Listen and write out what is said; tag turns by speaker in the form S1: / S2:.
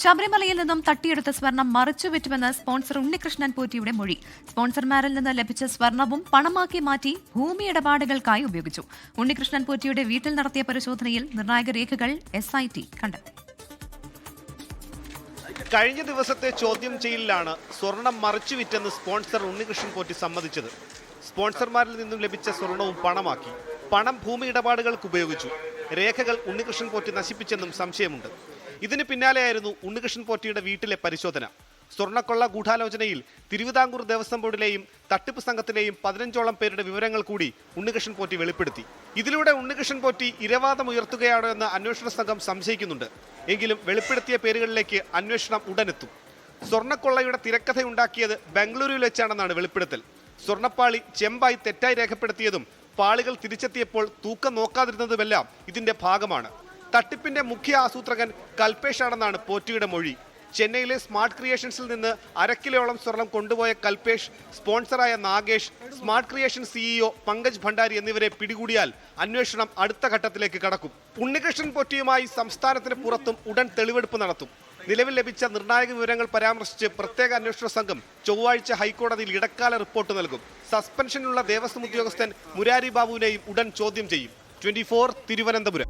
S1: ശബരിമലയിൽ നിന്നും തട്ടിയെടുത്ത സ്വർണം മറിച്ചുവിറ്റുമെന്ന് സ്പോൺസർ ഉണ്ണികൃഷ്ണൻ പൂറ്റിയുടെ മൊഴി. സ്പോൺസർമാരിൽ നിന്ന് ലഭിച്ച സ്വർണവും പണമാക്കി മാറ്റി ഭൂമി ഇടപാടുകൾക്കായി ഉപയോഗിച്ചു. ഉണ്ണികൃഷ്ണൻ പൂറ്റിയുടെ വീട്ടിൽ നടത്തിയ പരിശോധനയിൽ നിർണായക രേഖകൾ എസ് ഐ ടി കണ്ടെത്തി.
S2: കഴിഞ്ഞ ദിവസത്തെ ചോദ്യം ചെയ്യലിലാണ് സ്വർണം മറിച്ചു വിറ്റെന്ന് സ്പോൺസർ ഉണ്ണികൃഷ്ണൻ പോറ്റി സമ്മതിച്ചത്. സ്പോൺസർമാരിൽ നിന്നും ലഭിച്ച സ്വർണവും പണമാക്കി. പണം ഭൂമി ഇടപാടുകൾക്ക് ഉപയോഗിച്ചു. രേഖകൾ ഉണ്ണികൃഷ്ണൻ പോറ്റി നശിപ്പിച്ചെന്നും സംശയമുണ്ട്. ഇതിന് പിന്നാലെയായിരുന്നു ഉണ്ണികൃഷ്ണൻ പോറ്റിയുടെ വീട്ടിലെ പരിശോധന. സ്വർണക്കൊള്ള ഗൂഢാലോചനയിൽ തിരുവിതാംകൂർ ദേവസ്വം ബോർഡിലെയും തട്ടിപ്പ് സംഘത്തിലെയും പതിനഞ്ചോളം പേരുടെ വിവരങ്ങൾ കൂടി ഉണ്ണികൃഷ്ണൻ പോറ്റി വെളിപ്പെടുത്തി. ഇതിലൂടെ ഉണ്ണികൃഷ്ണൻ പോറ്റി ഇരവാദം ഉയർത്തുകയാണോ എന്ന് അന്വേഷണ സംഘം സംശയിക്കുന്നുണ്ട്. എങ്കിലും വെളിപ്പെടുത്തിയ പേരുകളിലേക്ക് അന്വേഷണം ഉടനെത്തും. സ്വർണക്കൊള്ളയുടെ തിരക്കഥയുണ്ടാക്കിയത് ബംഗളൂരുവിൽ വെച്ചാണെന്നാണ് വെളിപ്പെടുത്തൽ. സ്വർണപ്പാളി ചെമ്പായി തെറ്റായി രേഖപ്പെടുത്തിയതും പാളികൾ തിരിച്ചെത്തിയപ്പോൾ തൂക്കം നോക്കാതിരുന്നതുമെല്ലാം ഇതിന്റെ ഭാഗമാണ്. തട്ടിപ്പിന്റെ മുഖ്യ ആസൂത്രകൻ കൽപേഷാണെന്നാണ് പോറ്റിയുടെ മൊഴി. ചെന്നൈയിലെ സ്മാർട്ട് ക്രിയേഷൻസിൽ നിന്ന് അരക്കിലോളം സ്വർണം കൊണ്ടുപോയ Kalpesh സ്പോൺസറായ Nagesh smart creation CEO Pankaj Bhandari എന്നിവരെ പിടികൂടിയാൽ അന്വേഷണം അടുത്ത ഘട്ടത്തിലേക്ക് കടക്കും. ഉണ്ണികൃഷ്ണൻ പൊറ്റിയുമായി സംസ്ഥാനത്തിന് പുറത്തും ഉടൻ തെളിവെടുപ്പ് നടത്തും. നിലവിൽ ലഭിച്ച നിർണായക വിവരങ്ങൾ പരാമർശിച്ച് പ്രത്യേക അന്വേഷണ സംഘം ചൊവ്വാഴ്ച ഹൈക്കോടതിയിൽ ഇടക്കാല റിപ്പോർട്ട് നൽകും. സസ്പെൻഷനുള്ള ദേവസ്വം ഉദ്യോഗസ്ഥൻ മുരാരി ബാബുവിനെയും ഉടൻ ചോദ്യം ചെയ്യും. ട്വന്റി തിരുവനന്തപുരം.